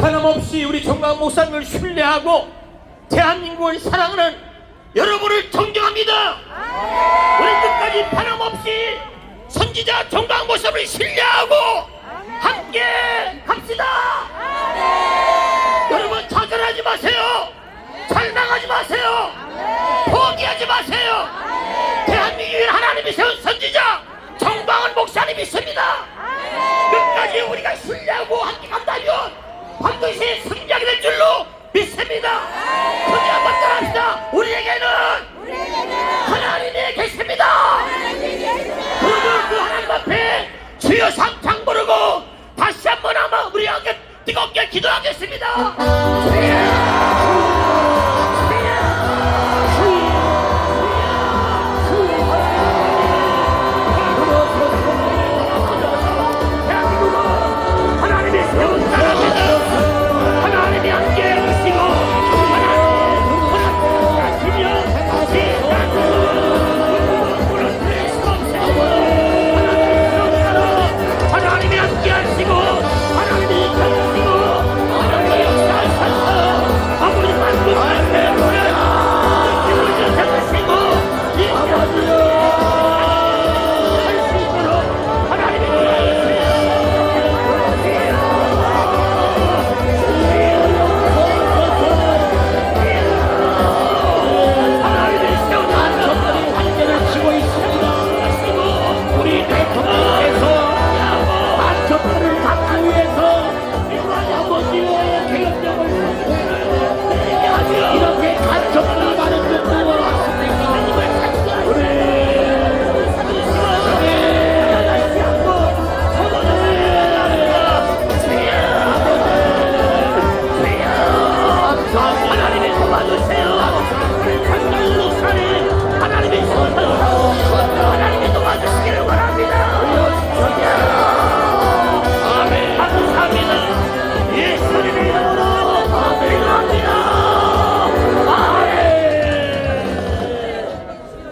변함없이 우리 정강 목사님을 신뢰하고 대한민국을 사랑하는 여러분을 존경합니다. 우리 끝까지 변함없이 선지자 정강 목사님을 신뢰하고 반드시 승리하게 될 줄로 믿습니다. 그게 한번 따라합시다. 우리에게는 하나님이 계십니다. 모두 그 하나님 앞에 주여 삼창 부르고 다시 한번 한번 우리 함께 뜨겁게 기도하겠습니다. 주여!